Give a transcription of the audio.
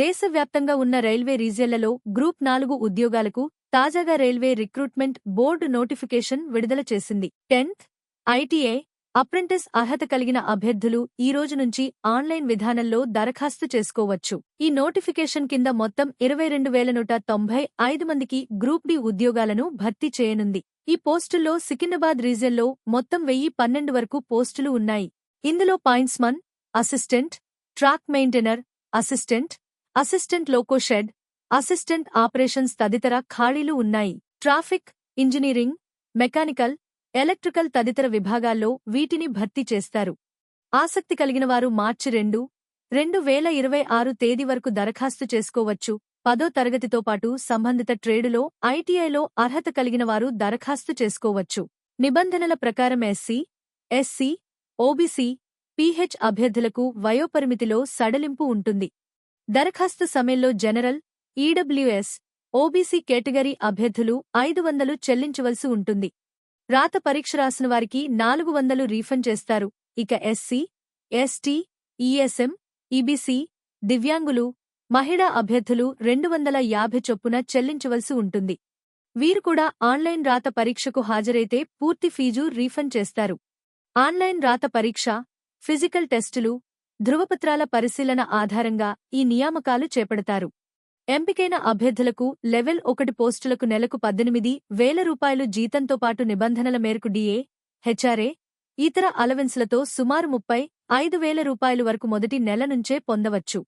దేశవ్యాప్తంగా ఉన్న railway రీజియన్లలో group నాలుగు ఉద్యోగాలకు తాజాగా రైల్వే రిక్రూట్మెంట్ బోర్డు నోటిఫికేషన్ విడుదల చేసింది. టెన్త్ ఐటీఏ అప్రెంటిస్ అర్హత కలిగిన అభ్యర్థులు ఈ రోజు నుంచి ఆన్లైన్ విధానంలో దరఖాస్తు చేసుకోవచ్చు. ఈ నోటిఫికేషన్ కింద మొత్తం ఇరవై రెండు వేల నూట తొంభై ఐదు మందికి గ్రూప్ డి ఉద్యోగాలను భర్తీ చేయనుంది. ఈ పోస్టుల్లో సికింద్రాబాద్ రీజియన్లో మొత్తం వెయ్యి పన్నెండు వరకు పోస్టులు ఉన్నాయి. ఇందులో pointsman assistant track maintainer assistant assistant loco shed assistant operations తదితర ఖాళీలు ఉన్నాయి. ట్రాఫిక్ ఇంజనీరింగ్ మెకానికల్ ఎలక్ట్రికల్ తదితర విభాగాల్లో వీటిని భర్తీ చేస్తారు. ఆసక్తి కలిగిన వారు మార్చి రెండు రెండు వేల ఇరవై ఆరు తేదీ వరకు దరఖాస్తు చేసుకోవచ్చు. పదో తరగతితో పాటు సంబంధిత ట్రేడులో ఐటీఐలో అర్హత కలిగిన వారు దరఖాస్తు చేసుకోవచ్చు. నిబంధనల ప్రకారం ఎస్సీ ఎస్సీ ఓబీసీ పీహెచ్ అభ్యర్థులకు వయోపరిమితిలో సడలింపు ఉంటుంది. దరఖాస్తు సమయంలో జనరల్ ఈడబ్ల్యూఎస్ ఓబీసీ కేటగిరీ అభ్యర్థులు ఐదు వందలు చెల్లించవలసి ఉంటుంది. రాత పరీక్ష రాసిన వారికి నాలుగు వందలు రీఫండ్ చేస్తారు. ఇక ఎస్సీ ఎస్టీ ఈఎస్ఎం ఈబీసీ దివ్యాంగులు మహిళా అభ్యర్థులు రెండు వందల యాభై చొప్పున చెల్లించవలసి ఉంటుంది. వీరు కూడా ఆన్లైన్ రాత పరీక్షకు హాజరైతే పూర్తి ఫీజు రీఫండ్ చేస్తారు. ఆన్లైన్ రాత పరీక్ష ఫిజికల్ టెస్టులు ధృవపత్రాల పరిశీలన ఆధారంగా ఈ నియామకాలు చేపడతారు. ఎంపికైన అభ్యర్థులకు లెవెల్ ఒకటి పోస్టులకు నెలకు పద్దెనిమిది వేల రూపాయలు జీతంతో పాటు నిబంధనల మేరకు డిఏ హెచ్ఆర్ఏ ఇతర అలవెన్స్లతో సుమారు ముప్పై ఐదు వేల రూపాయలు వరకు మొదటి నెల నుంచే పొందవచ్చు.